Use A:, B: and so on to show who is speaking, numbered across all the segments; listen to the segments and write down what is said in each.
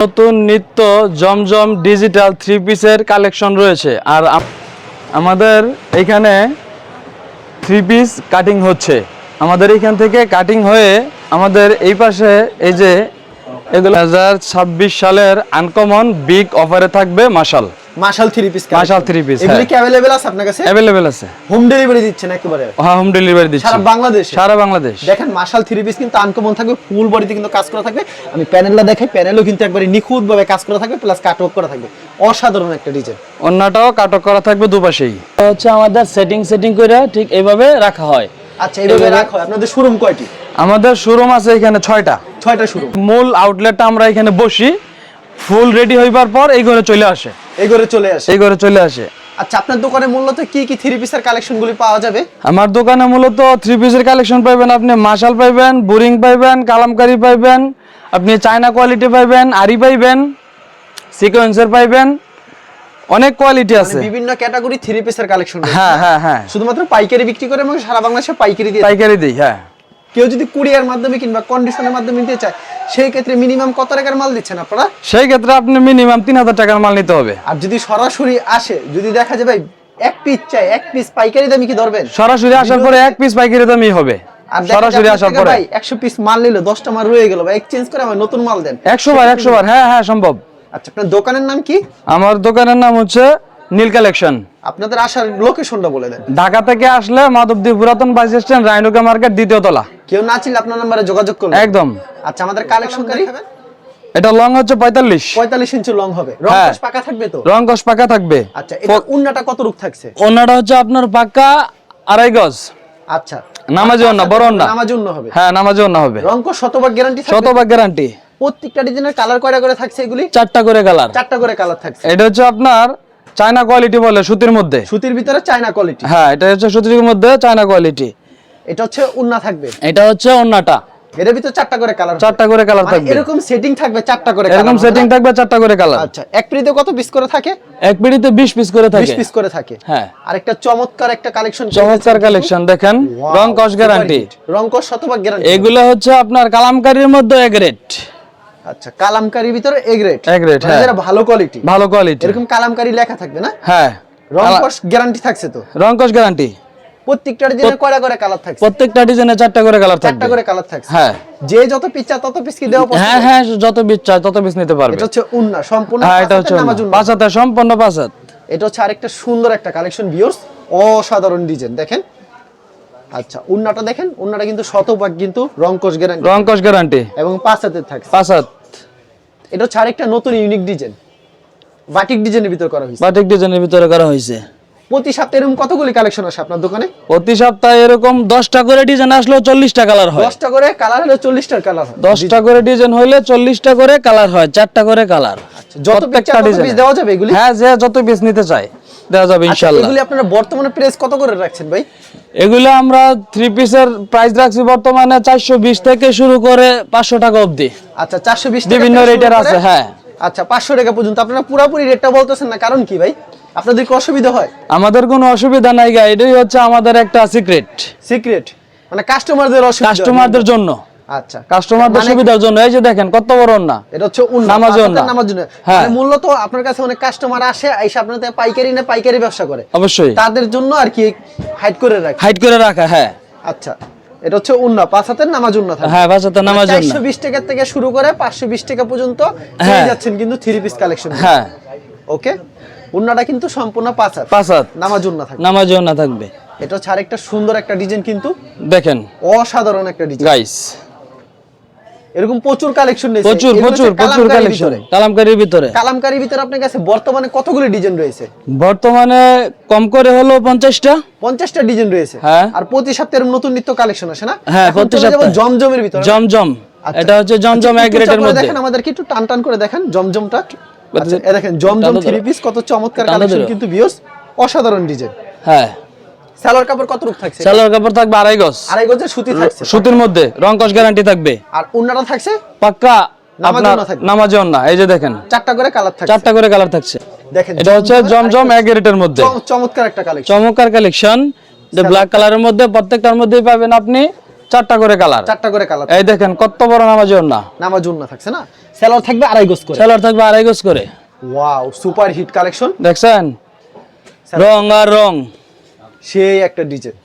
A: নতুন নিত্য জমজম ডিজিটাল থ্রি পিসের কালেকশন রয়েছে। আর আমাদের এখানে থ্রি পিস কাটিং হচ্ছে। আমাদের এখান থেকে কাটিং হয়ে আমাদের এই পাশে এই যে এগুলো হাজার ছাব্বিশ সালের আনকমন বিগ অফারে থাকবে মাসাল
B: মাশাল থ্রি পিস
A: মাশাল piece,
B: এগুলি
A: হ্যাঁ।
B: কি অ্যাভেলেবেল আছে আপনার কাছে?
A: অ্যাভেলেবেল আছে।
B: হোম ডেলিভারি দিচ্ছেন একেবারে?
A: হ্যাঁ হোম ডেলিভারি দিচ্ছি।
B: সারা বাংলাদেশে?
A: সারা বাংলাদেশ।
B: দেখেন মাশাল থ্রি পিস কিন্তু আনকমন থাকবে ফুল বডিতে কিন্তু কাজ করা থাকবে। আমি প্যানেলটা দেখাই প্যানেলও কিন্তু একবারে নিখুঁত ভাবে কাজ করা থাকবে প্লাস কাট করা থাকবে। অসাধারণ একটা ডিজাইন
A: অন্যটাও কাটক করা থাকবে দুপাশেই। হচ্ছে আমাদের সেটিং সেটিং করে ঠিক এইভাবে রাখা হয়।
B: আচ্ছা এইভাবে রাখো আপনাদের শোরুম কয়টি?
A: আমাদের শোরুম আছে এখানে ছয়টা।
B: ছয়টা শোরুম
A: মূল আউটলেটটা আমরা এখানে বসি। ফুল রেডি হইবার পর এই ঘরে চলে আসে।
B: এই ঘরে চলে আসে।
A: এই ঘরে চলে আসে।
B: আচ্ছা আপনার দোকানে মূলত কি কি থ্রি পিসের কালেকশন গুলি পাওয়া যাবে?
A: আমার দোকানে মূলত থ্রি পিসের কালেকশন পাইবেন আপনি মাশাল পাইবেন বোরিং পাইবেন কালামকারি পাইবেন আপনি চায়না কোয়ালিটি পাইবেন আরি পাইবেন সিকোয়েন্সের পাইবেন অনেক কোয়ালিটি আছে।
B: মানে বিভিন্ন ক্যাটাগরি থ্রি পিসের কালেকশন
A: হ্যাঁ হ্যাঁ হ্যাঁ।
B: শুধুমাত্র পাইকারি বিক্রি করে এবং সারা বাংলাদেশে পাইকারি দিয়ে।
A: পাইকারি দিই হ্যাঁ।
B: কেউ যদি কুরিয়ার মাধ্যমে কিংবা কন্ডিশনের মাধ্যমে নিতে চায় সেই ক্ষেত্রে মিনিমাম কত টাকার মাল দিচ্ছেন আপনারা?
A: সেই ক্ষেত্রে আপনি মিনিমাম তিন হাজার টাকার মাল নিতে হবে।
B: আর যদি সরাসরি আসে যদি দেখা যায় ভাই এক পিস চাই এক পিস পাইকারি দামি কি ধরবেন?
A: সরাসরি আসার পরে এক পিস পাইকারি দামই হবে।
B: আর
A: সরাসরি আসার পরে।
B: ভাই একশো পিস মাল নিল দশটা মাল রয়ে গেল ভাই এক্সচেঞ্জ করে আমার নতুন মাল দেন।
A: একশো বার একশো বার হ্যাঁ হ্যাঁ সম্ভব।
B: আচ্ছা আপনার দোকানের নাম কি?
A: আমার দোকানের নাম হচ্ছে নীল কালেকশন।
B: আপনাদের আসার লোকেশনটা বলে দেন।
A: ঢাকা থেকে আসলে মাধবদী পুরাতন বাস স্ট্যান্ড রায়নুকা মার্কেট দ্বিতীয় তলা।
B: কেউ না চিনলে আপনার নাম্বারে যোগাযোগ করবেন
A: একদম।
B: আচ্ছা আমাদের কালেকশন দেখাবেন?
A: এটা লং হচ্ছে পঁয়তাল্লিশ।
B: পঁয়তাল্লিশ ইঞ্চি লং হবে। রং
A: হ্যাঁ।
B: কস পাকা থাকবে তো?
A: রং কস পাকা থাকবে।
B: আচ্ছা এটা উন্নাটা কত রূপ থাকছে?
A: ওনাটা হচ্ছে আপনার পাক্কা আড়াই গজ।
B: আচ্ছা।
A: নামাজি বড় ওন্না।
B: নামাজি উন্ন হবে।
A: হ্যাঁ নামাজও না হবে।
B: রং কস শতভাগ গ্যারান্টি থাকবে?
A: শতভাগ গ্যারান্টি
B: প্রত্যেকটা ডিজাইনের কালার কয়টা করে থাকছে এগুলি?
A: চারটা করে কালার
B: চারটা করে কালার থাকছে।
A: এটা হচ্ছে আপনার চায়না কোয়ালিটি বলে সুতির মধ্যে।
B: সুতির ভিতরে চায়না কোয়ালিটি
A: হ্যাঁ এটা হচ্ছে সুতির মধ্যে চায়না কোয়ালিটি
B: এটা হচ্ছে উন্না থাকবে।
A: এটা হচ্ছে ওন্নাটা
B: এর ভিতরে চারটা করে কালার
A: চারটা করে কালার থাকবে।
B: এরকম সেটিং থাকবে চারটা করে
A: এরকম সেটিং থাকবে চারটা করে কালার
B: আচ্ছা এক পিড়িতে কত পিস করে থাকে?
A: এক পিড়িতে বিশ পিস করে থাকে।
B: 20 পিস করে থাকে।
A: হ্যাঁ।
B: আর একটা চমৎকার একটা কালেকশন
A: চমৎকার কালেকশন দেখেন। রং কস গ্যারান্টি
B: রং কস শতভাগ গ্যারান্টি
A: এগুলো হচ্ছে আপনার কালামকারীর মধ্যে এক রেট
B: আচ্ছা কালামকারীর ভিতরে এ গ্রেড
A: A grade, হ্যাঁ।
B: যারা ভালো কোয়ালিটি
A: ভালো কোয়ালিটি
B: এরকম কালামকারী লেখা থাকবে না?
A: হ্যাঁ।
B: গ্যারান্টি থাকছে তো?
A: গ্যারান্টি
B: প্রত্যেকটা ডিজাইনে কয়টা করে কালার থাকছে?
A: প্রত্যেকটা ডিজাইনে চারটা করে কালার
B: চারটা করে কালার থাকছে।
A: হ্যাঁ।
B: যে যত পিস চায় তত পিস কি দেওয়া
A: হ্যাঁ হ্যাঁ যত পিস চাই তত পিস নিতে পারবে।
B: এটা হচ্ছে উন্না সম্পূর্ণ
A: হ্যাঁ এটা হচ্ছে
B: হাতের নামাজ উন্না।
A: পাঁচ হাতে সম্পূর্ণ পাঁচ হাত
B: এটা হচ্ছে আরেকটা সুন্দর একটা কালেকশন ভিউয়ার্স অসাধারণ ডিজাইন দেখেন। আচ্ছা উন্নাটা দেখেন উন্নাটা কিন্তু শতভাগ কিন্তু রংকশ গ্যারান্টি
A: রংকশ গ্যারান্টি
B: এবং পাঁচ হাতের থাকছে।
A: পাঁচ হাত।
B: এটা হচ্ছে আরেকটা নতুন ইউনিক ডিজাইন বাটিক ডিজাইনের ভিতর করা হয়েছে।
A: বাটিক ডিজাইনের ভিতরে করা হয়েছে।
B: প্রতি সপ্তাহে এরকম কতগুলি কালেকশন আসে আপনার দোকানে?
A: প্রতি সপ্তাহে এরকম দশটা করে ডিজাইন আসলেও চল্লিশটা কালার হয়।
B: দশটা করে কালার হলে চল্লিশটার কালার হয়।
A: দশটা করে ডিজাইন হইলে চল্লিশটা করে কালার হয় চারটা করে কালার
B: যত পিস চায় দেওয়া যাবে এগুলি?
A: হ্যাঁ যে যত পিস নিতে চাই দেওয়া যাবে
B: আচ্ছা,
A: ইনশাল্লাহ
B: এগুলি আপনারা বর্তমানে প্রাইস কত করে রাখছেন ভাই?
A: এগুলো আমরা থ্রি পিসের প্রাইস রাখছি বর্তমানে চারশো বিশ থেকে শুরু করে পাঁচশো টাকা অবধি।
B: আচ্ছা চারশো বিশ
A: বিভিন্ন রেটের আছে হ্যাঁ।
B: আচ্ছা পাঁচশো টাকা পর্যন্ত। আপনারা পুরোপুরি রেটটা বলতেছেন না কারণ কি ভাই? আপনাদের কি অসুবিধা হয়?
A: আমাদের কোনো অসুবিধা নাই গা এটাই হচ্ছে আমাদের একটা সিক্রেট
B: সিক্রেট মানে কাস্টমারদের অসুবিধা
A: কাস্টমারদের জন্য।
B: আচ্ছা।
A: কাস্টমারদের
B: মানে-
A: সুবিধার জন্য এই যে দেখেন কত বড় না
B: এটা হচ্ছে উন্না
A: নামাজ
B: পাঁচ নামাজ উন্না।
A: হ্যাঁ।
B: মানে মূলত আপনার কাছে অনেক কাস্টমার আসে এসে আপনার পাইকারি না পাইকারি ব্যবসা করে।
A: অবশ্যই।
B: তাদের জন্য আর কি হাইড করে রাখে।
A: হাইট করে রাখা হ্যাঁ।
B: আচ্ছা। এটা হচ্ছে উন্না পাঁচ হাতের নামাজ উন্না থাকে
A: হ্যাঁ নামার জন্য
B: চারশো বিশ টাকা থেকে শুরু করে পাঁচশো বিশ টাকা পর্যন্ত পেয়ে
A: হ্যাঁ।
B: যাচ্ছেন কিন্তু থ্রি পিস কালেকশন
A: হ্যাঁ।
B: ওকে উন্নাটা কিন্তু সম্পূর্ণ পাঁচ হাত
A: পাঁচ হাত
B: নামাজ উন্না থাকে
A: নামার জন্য থাকবে।
B: এটা হচ্ছে আরেকটা সুন্দর একটা ডিজাইন কিন্তু
A: দেখেন।
B: অসাধারণ একটা ডিজাইন।
A: গাইস
B: এরকম প্রচুর কালেকশন রয়েছে।
A: প্রচুর প্রচুর প্রচুর কালেকশন। কালামকারীর ভিতরে।
B: কালামকারীর ভিতরে আপনার কাছে বর্তমানে কতগুলো ডিজাইন রয়েছে?
A: বর্তমানে কম করে হলো পঞ্চাশটা।
B: পঞ্চাশটা ডিজাইন রয়েছে।
A: হ্যাঁ।
B: আর প্রতি সপ্তাহে এরকম নতুন নিত্য কালেকশন আসে না?
A: হ্যাঁ, প্রতি সপ্তাহে।
B: জমজমের ভিতরে।
A: জমজম।
B: আচ্ছা।
A: এটা হচ্ছে জমজম
B: আচ্ছা,
A: এক
B: একটু করে
A: মধ্যে।
B: দেখেন আমাদেরকে একটু টান টান করে দেখেন। জমজমটা দেখেন জমজম থ্রি পিস কত চমৎকার কালেকশন কিন্তু অসাধারণ ডিজাইন
A: হ্যাঁ।
B: সালোয়ার কাপড় কত রূপ থাকছে?
A: সালোয়ার কাপড় থাকবে আড়াই গজ।
B: আড়াই গজের সুতি থাকছে।
A: সুতির মধ্যে রং কস গ্যারান্টি থাকবে।
B: আর উন্নাটা থাকছে?
A: পাক্কা।
B: নামাজ
A: না এই যে দেখেন।
B: চারটা করে কালার থাকছে।
A: চারটা করে কালার থাকছে।
B: দেখেন
A: এটা হচ্ছে জমজম এক রেটের মধ্যে।
B: চমৎকার একটা কালেকশন
A: চমৎকার কালেকশন যে ব্ল্যাক কালারের মধ্যে প্রত্যেকটার মধ্যেই পাবেন আপনি। চারটা করে কালার।
B: চারটা করে কালার
A: এই দেখেন কত বড় নামাজি ওন্না
B: নামাজ না থাকছে না? সেলার থাকবে আড়াই গোস করে।
A: সেলার থাকবে আড়াই গজ করে।
B: Wow super hit collection.
A: দেখছেন? রং আর রং।
B: সেই একটা ডিজাইন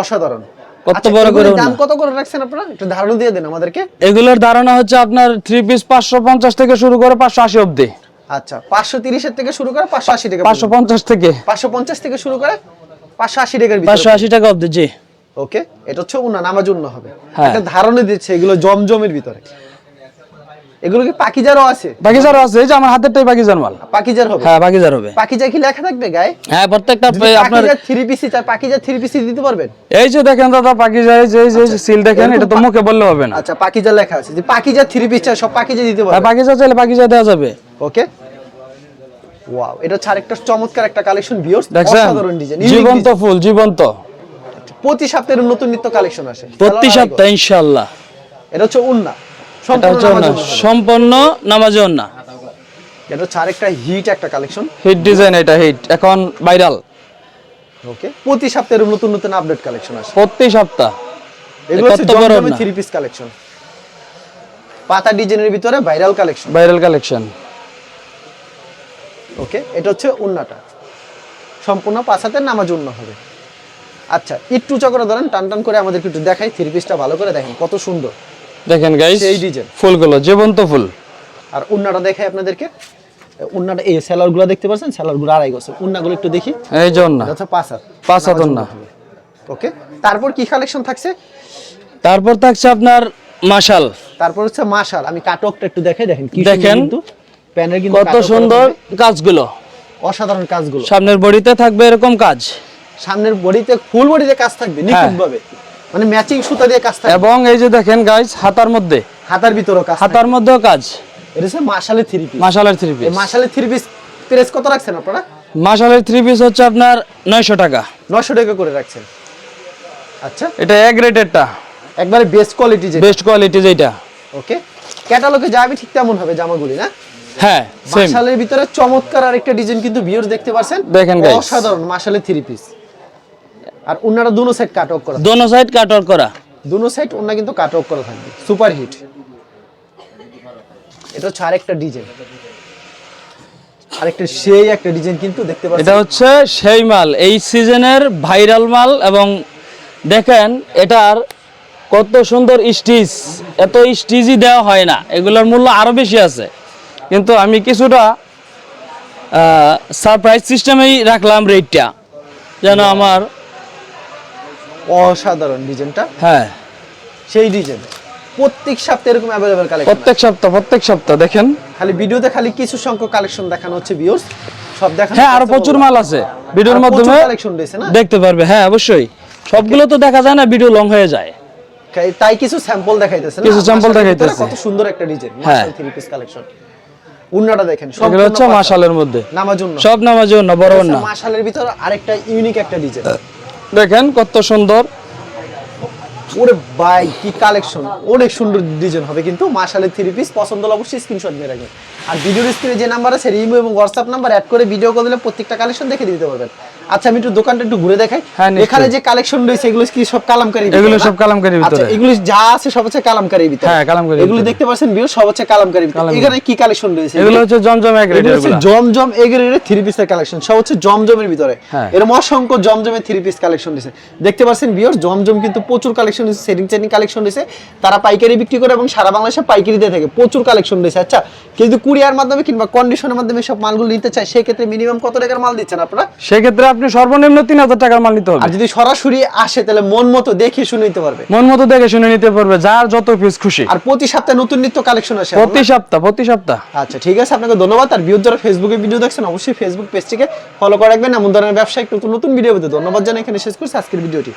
B: অসাধারণ।
A: কত
B: আচ্ছা,
A: বড় করে
B: দাম কত করে রাখছেন আপনারা? একটু ধারণা দিয়ে দেন আমাদেরকে।
A: এগুলোর ধারণা হচ্ছে আপনার থ্রি পিস পাঁচশো পঞ্চাশ থেকে শুরু করে পাঁচশো আশি অব্দি
B: আচ্ছা পাঁচশো তিরিশের থেকে শুরু করে পাঁচশো আশি টাকা
A: পাঁচশো পঞ্চাশ থেকে।
B: পাঁচশো পঞ্চাশ থেকে শুরু করে পাঁচশো আশি টাকার
A: পাঁচশো
B: ভিতরে
A: আশি টাকা অব্দি জি।
B: ওকে এটা হচ্ছে উন্না নামাজ উন্ন হবে।
A: হ্যাঁ।
B: একটা ধারণা দিচ্ছে এগুলো জমজমের ভিতরে। এগুলো কি পাকিজারও আছে?
A: আছে এই যে আমার হাতেরটাই মাল।
B: পাকিজার হবে?
A: হ্যাঁ হবে।
B: পাকিজা কি লেখা থাকবে গায়ে?
A: হ্যাঁ প্রত্যেকটা আপনার
B: থ্রি পিসি চার পাকিজা থ্রি পিসি দিতে পারবেন?
A: এই যে দেখেন দাদা পাকিজা এই যে যে সিল দেখেন এটা তো মুখে বললে হবে না।
B: আচ্ছা পাকিজা লেখা আছে। যে পাকিজা থ্রি পিস চার সব পাকিজা দিতে
A: হ্যাঁ
B: পারবেন
A: পাকিজা চাইলে পাকিজা দেওয়া যাবে।
B: ওকে ওয়াও এটা হচ্ছে আরেকটা চমৎকার একটা কালেকশন ভিউয়ার্স অসাধারণ ডিজাইন
A: জীবন্ত ফুল জীবন্ত।
B: প্রতি সপ্তাহে নতুন নিত্য কালেকশন আসে।
A: প্রতি সপ্তাহে ইনশাআল্লাহ।
B: এটা হচ্ছে উন্না। সম্পূর্ণ নামাজ উন্না। এটা হচ্ছে আরেকটা হিট একটা কালেকশন।
A: হিট ডিজাইন এটা হিট। এখন ভাইরাল।
B: ওকে। প্রতি সপ্তাহে নতুন নতুন আপডেট কালেকশন আসে।
A: প্রতি সপ্তাহ।
B: এগুলো হচ্ছে থ্রি পিস কালেকশন। পাতা ডিজাইনের ভিতরে viral collection.
A: Viral collection.
B: Okay. এটা হচ্ছে উন্নাটা। সম্পূর্ণ পাঁচাতে নামাজ উন্ন হবে। আচ্ছা একটু চক্র ধরেন টান টান করে আমাদেরকে একটু দেখাই থ্রি পিসটা ভালো করে দেখেন কত সুন্দর।
A: দেখেন গাইস
B: সেই ডিজাইন।
A: ফুলগুলো জীবন্ত ফুল।
B: আর উন্নাটা দেখাই আপনাদেরকে। উন্নাটা এই সেলারগুলো দেখতে পাচ্ছেন? সেলারগুলো আড়াই গেছে উন্নাগুলো একটু দেখি।
A: এই জন্য
B: এটা হচ্ছে পাঁচ হাত।
A: পাঁচ হাত উন্না।
B: ওকে তারপর কি কালেকশন থাকছে?
A: তারপর থাকছে আপনার মাশাল।
B: তারপর হচ্ছে মাশাল। আমি কাটকটা একটু দেখাই দেখেন কি
A: দেখেন।
B: কিন্তু। প্যানের কিন্তু
A: কত সুন্দর। কাজগুলো।
B: অসাধারণ কাজগুলো।
A: সামনের বডিতে থাকবে এরকম কাজ।
B: সামনের বডিতে ফুল বডিতে কাজ থাকবে নিখুঁত ভাবে মানে ম্যাচিং সুতা দিয়ে কাজ থাকবে।
A: এবং এই যে দেখেন গাইস হাতার মধ্যে।
B: হাতার ভিতরেও কাজ
A: হাতার মধ্যেও কাজ।
B: এটা হচ্ছে মাশালের থ্রি পিস
A: মাশালের থ্রি
B: এই
A: পিস
B: মাশালের থ্রি পিস প্রেস কত রাখছেন আপনারা?
A: মাশালের থ্রি পিস হচ্ছে আপনার নয়শো টাকা।
B: নশো টাকা করে রাখছেন। আচ্ছা।
A: এটা এক রেটেরটা।
B: একবারে বেস্ট কোয়ালিটি যে
A: বেস্ট কোয়ালিটি যেটা।
B: ওকে। ক্যাটালগে যাবে ঠিক তেমন হবে জামাগুলি না?
A: হ্যাঁ
B: মাশালের ভিতরে চমৎকার আরেকটা ডিজাইন কিন্তু ভিউয়ার্স দেখতে পাচ্ছেন।
A: দেখেন guys।
B: অসাধারণ মাশালের থ্রি পিস আর ওনারা দুনো সাইড কাট অফ করা
A: দোনো সাইড কাট আউট করা।
B: দুনো সাইড ওনা কিন্তু কাট অফ করা থাকবে সুপার হিট এটা হচ্ছে আরেকটা ডিজাইন। আরেকটা সেই একটা ডিজাইন কিন্তু দেখতে
A: এটা হচ্ছে সেই মাল। এই সিজনের ভাইরাল মাল এবং দেখেন এটার কত সুন্দর স্টিচ। এত স্টিচই দেওয়া হয় না। এগুলোর মূল্য আরও বেশি আছে। কিন্তু আমি কিছুটা সারপ্রাইজ সিস্টেমেই রাখলাম রেটটা যেন আমার
B: অসাধারণ ডিজাইনটা।
A: হ্যাঁ।
B: সেই ডিজাইন। প্রত্যেক সপ্তাহে এরকম অ্যাভেলেবেল কালেকশন
A: প্রত্যেক সপ্তাহ প্রত্যেক সপ্তাহ দেখেন।
B: খালি ভিডিওতে খালি কিছু সংখ্যক কালেকশন দেখানো হচ্ছে ভিউয়ার্স সব দেখানো
A: হ্যাঁ আরও প্রচুর মাল আছে। ভিডিওর মাধ্যমে
B: কালেকশন রয়েছে না?
A: দেখতে পারবে। হ্যাঁ অবশ্যই। সবগুলো তো দেখা যায় না ভিডিও লং হয়ে যায়।
B: তাই- কিছু স্যাম্পল দেখাইতেছে
A: কিছু
B: মাশালের
A: দেখাইতেছে।
B: কত সুন্দর একটা ডিজাইন
A: হ্যাঁ।
B: থ্রি পিস কালেকশন উন্নাটা দেখেন
A: এগুলো হচ্ছে মাশালের মধ্যে।
B: নামাজ উন্না।
A: সব নামাজ না বড় না
B: মাশালের ভিতরে আরেকটা ইউনিক একটা ডিজাইন
A: দেখেন কত সুন্দর।
B: ওরে ভাই, কি কালেকশন অনেক সুন্দর ডিজাইন হবে কিন্তু। মাশালে থ্রি পিস পছন্দ হলে অবশ্যই স্ক্রিনশট নিয়ে রাখবেন। আর ভিডিওর স্ক্রিনে যে নাম্বার আছে রিমো এবং হোয়াটসঅ্যাপ নাম্বার অ্যাড করে ভিডিও কল দিলে প্রত্যেকটা কালেকশন দেখে দিতে পারবেন। আচ্ছা আমি একটু দোকানটা একটু ঘুরে দেখাই।
A: হ্যাঁ,
B: এখানে যে কালেকশন রয়েছে এগুলো কি সব কালামকারী
A: এগুলো সব কালামকারীর ভিতরে।
B: আচ্ছা এগুলো যা আছে সব হচ্ছে কালামকারীর ভিতরে।
A: হ্যাঁ, কালামকারীর
B: এগুলো দেখতে পাচ্ছেন ভিউ সব হচ্ছে কালামকারীর ভিতরে। এখানে কি কালেকশন রয়েছে?
A: এগুলো হচ্ছে জমজম
B: এগুলো হচ্ছে জমজম এগের থ্রি পিসের কালেকশন সব হচ্ছে জমজমের ভিতরে।
A: হ্যাঁ।
B: এরকম অসংখ্য জমজমের থ্রি পিস কালেকশন দিয়েছে দেখতে পাচ্ছেন জমজম কিন্তু প্রচুর কালেকশন দিয়েছে সেটিং চেটিং কালেকশন দিয়েছে তারা পাইকারি বিক্রি করে এবং সারা বাংলাদেশে পাইকারি দিয়ে থাকে। প্রচুর কালেকশন রয়েছে আচ্ছা। কিন্তু কুরিয়ার মাধ্যমে কিংবা কন্ডিশনের মাধ্যমে সব মালগুলো নিতে চায় সেক্ষেত্রে মিনিমাম কত টাকার মাল দিচ্ছেন আপনারা?
A: সেক্ষেত্রে আপনি সর্বনিম্ন তিন হাজার টাকার মাল নিতে হবে
B: আর যদি সরাসরি আসে তাহলে মন মতো দেখে শুনে নিতে পারবে।
A: মন মতো দেখে শুনে নিতে পারবে যার যত পিস খুশি।
B: আর প্রতি সপ্তাহে নতুন নিত্য কালেকশন আসে
A: প্রতি সপ্তাহ প্রতি সপ্তাহ।
B: আচ্ছা ঠিক আছে আপনাকে ধন্যবাদ। আর ভিউ যারা ফেসবুকে ভিডিও দেখছেন অবশ্যই ফেসবুক পেজটিকে ফলো করে রাখবেন। এমন ধরনের ব্যবসায়িক নতুন নতুন ভিডিও পেতে ধন্যবাদ জানাই। এখানে শেষ করছি আজকের ভিডিওটি।